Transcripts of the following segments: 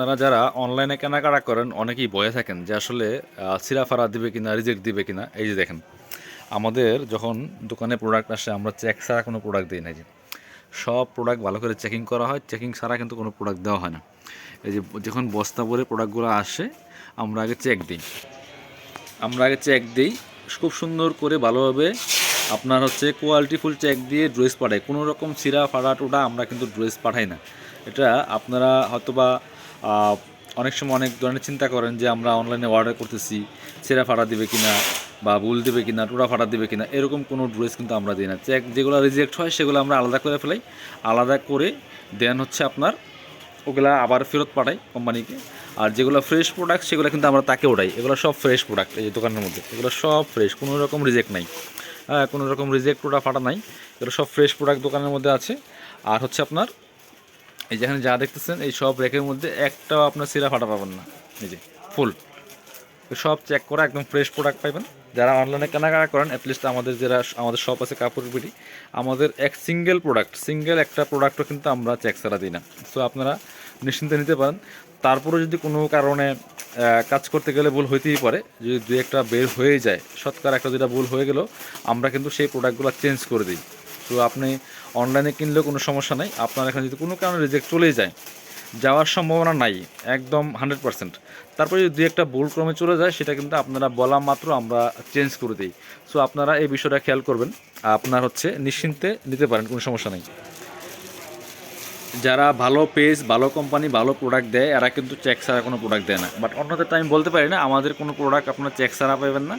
আপনারা যারা অনলাইনে কেনাকাটা করেন, অনেকেই বয়ে থাকেন যে আসলে সিরাফারা দিবে কিনা, রিজেক্ট দিবে কিনা। এই যে দেখেন, আমাদের যখন দোকানে প্রোডাক্ট আসে, আমরা চেক ছাড়া কোনো প্রোডাক্ট দিই না যে। সব প্রোডাক্ট ভালো করে চেকিং করা হয় চেকিং ছাড়া কিন্তু কোনো প্রোডাক্ট দেওয়া হয় না। এই যে যখন বস্তা ভরে প্রোডাক্টগুলো আসে, আমরা আগে চেক দিই। আমরা আগে চেক দিই, খুব সুন্দর করে ভালোভাবে আপনার হচ্ছে কোয়ালিটিফুল চেক দিয়ে ড্রেস পাঠাই। কোনো রকম সিরা ফাড়া টোটা আমরা কিন্তু ড্রেস পাঠাই না। এটা আপনারা হয়তোবা অনেক সময় অনেক ধরনের চিন্তা করেন যে আমরা অনলাইনে অর্ডার করতেছি সিরা ফাড়া দিবে কিনা বা ভুল দেবে কিনা টোটা ফাটা দেবে কিনা, এরকম কোনো ড্রেস কিন্তু আমরা দিই না। চেক যেগুলো রিজেক্ট হয় সেগুলো আমরা আলাদা করে ফেলাই, আলাদা করে দেন হচ্ছে আপনার ওগুলা আবার ফেরত পাঠাই কোম্পানিকে আর যেগুলো ফ্রেশ প্রোডাক্ট সেগুলো কিন্তু আমরা তাকে ওঠাই এগুলো সব ফ্রেশ প্রোডাক্ট এই দোকানের মধ্যে। এগুলো সব ফ্রেশ কোনো রকম রিজেক্ট নাই। হ্যাঁ কোনো রকম রিজেক্ট প্রোডাক্ট ফাটা নাই। এগুলো সব ফ্রেশ প্রোডাক্ট দোকানের মধ্যে আছে। আর হচ্ছে আপনার এই যেখানে যা দেখতেছেন, এই সব র্যাকের মধ্যে একটাও আপনার সিরা ফাটা পাবেন না। এই যে, ফুল। সব চেক করা, একদম ফ্রেশ প্রোডাক্ট পাইবেন। যারা অনলাইনে কেনাকাটা করেন অ্যাটলিস্ট আমাদের যারা, আমাদের শপ আছে কাপড় বিড়ি, আমাদের এক সিঙ্গেল প্রোডাক্ট সিঙ্গেল একটা প্রোডাক্টও কিন্তু আমরা চেক ছাড়া দিই না। সো আপনারা নিশ্চিন্তে নিতে পারেন। তারপরে যদি কোনো কারণে কাজ করতে গেলে ভুল হইতেই পারে, যদি দু একটা বের হয়ে যায় শতকরা একটা যেটা ভুল হয়ে গেলেও আমরা কিন্তু সেই প্রোডাক্টগুলো চেঞ্জ করে দিই। তো আপনি অনলাইনে কিনলেও কোনো সমস্যা নাই। আপনার এখানে যদি কোনো কারণে রিজেক্ট চলে যায়, যাওয়ার সম্ভাবনা নাই, একদম হান্ড্রেড পার্সেন্ট তারপরে যদি একটা ভুল ক্রমে চলে যায়, সেটা কিন্তু আপনারা বলা মাত্র আমরা চেঞ্জ করে দিই। সো আপনারা এই বিষয়টা খেয়াল করবেন। আপনার হচ্ছে নিশ্চিন্তে নিতে পারেন, কোনো সমস্যা নেই। যারা ভালো পেজ, ভালো কোম্পানি ভালো প্রোডাক্ট দেয়, এরা কিন্তু চেক ছাড়া কোনো প্রোডাক্ট দেয় না। বাট অন্যদের আমি বলতে পারি না, আমাদের কোনো প্রোডাক্ট আপনারা চেক ছাড়া পাবেন না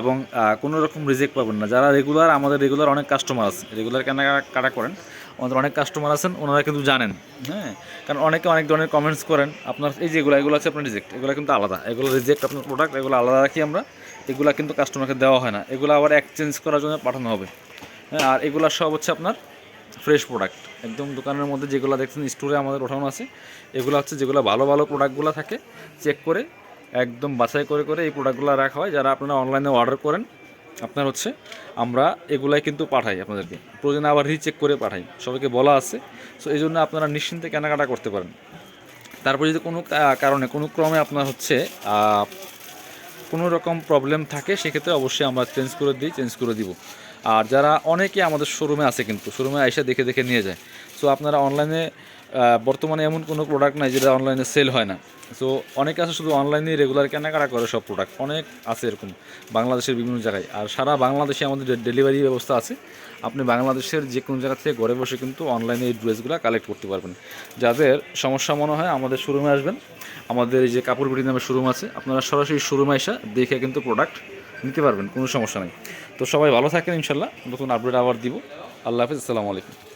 এবং কোনো রকম রিজেক্ট পাবেন না। যারা রেগুলার আমাদের রেগুলার অনেক কাস্টমার আছে। রেগুলার কেনাকাটা করেন, আমাদের অনেক কাস্টমার আছেন, ওনারা কিন্তু জানেন হ্যাঁ? কারণ অনেকে অনেক ধরনের কমেন্টস করেন, আপনার এই যেগুলো এগুলো আছে আপনার রিজেক্ট এগুলো কিন্তু আলাদা। এগুলো রিজেক্ট আপনার প্রোডাক্ট এগুলো আলাদা রাখি আমরা, এগুলো কিন্তু কাস্টমারকে দেওয়া হয় না। এগুলো আবার এক্সচেঞ্জ করার জন্য পাঠানো হবে হ্যাঁ? আর এগুলো সব হচ্ছে আপনার ফ্রেশ প্রোডাক্ট। একদম দোকানের মধ্যে যেগুলো দেখছেন, স্টোরে আমাদের ওঠানো আছে, এগুলো হচ্ছে যেগুলো ভালো ভালো প্রোডাক্টগুলো থাকে চেক করে, একদম বাছাই করে করে এই প্রোডাক্টগুলো রাখা হয়। যারা আপনারা অনলাইনে অর্ডার করেন, আপনার হচ্ছে আমরা এগুলাই কিন্তু পাঠাই আপনাদেরকে। প্রয়োজনে আবার রিচেক করে পাঠাই। সবাইকে বলা আছে। সো এই জন্য আপনারা নিশ্চিন্তে কেনাকাটা করতে পারেন। তারপর যদি কোনো কারণে, কোনো ক্রমে আপনার হচ্ছে কোনো রকম প্রবলেম থাকে, সেক্ষেত্রে অবশ্যই আমরা চেঞ্জ করে দিই চেঞ্জ করে দিব। আর যারা অনেকে আমাদের শোরুমে আছে কিন্তু শোরুমে এসে দেখে দেখে নিয়ে যায়। সো আপনারা অনলাইনে বর্তমানে এমন কোনো প্রোডাক্ট নাই যেটা অনলাইনে সেল হয় না। সো অনেকে আছে শুধু অনলাইনে রেগুলার কেনাকাটা করে সব প্রোডাক্ট অনেক আছে এরকম বাংলাদেশের বিভিন্ন জায়গায়। আর সারা বাংলাদেশে আমাদের ডেলিভারি ব্যবস্থা আছে। আপনি বাংলাদেশের যে কোনো জায়গা থেকে ঘরে বসে কিন্তু অনলাইনে এই ড্রেসগুলো কালেক্ট করতে পারবেন। যাদের সমস্যা মনে হয় আমাদের শোরুমে আসবেন। আমাদের এই যে কাপড় বিড়ি নামে শোরুম আছে। আপনারা সরাসরি শোরুমে এসে দেখে কিন্তু প্রোডাক্ট নিতে পারবেন, কোনো সমস্যা নেই। তো সবাই ভালো থাকেন ইনশাল্লাহ, নতুন আপডেট আবার দিব। আল্লাহ হাফিজ, আসসালামু আলাইকুম।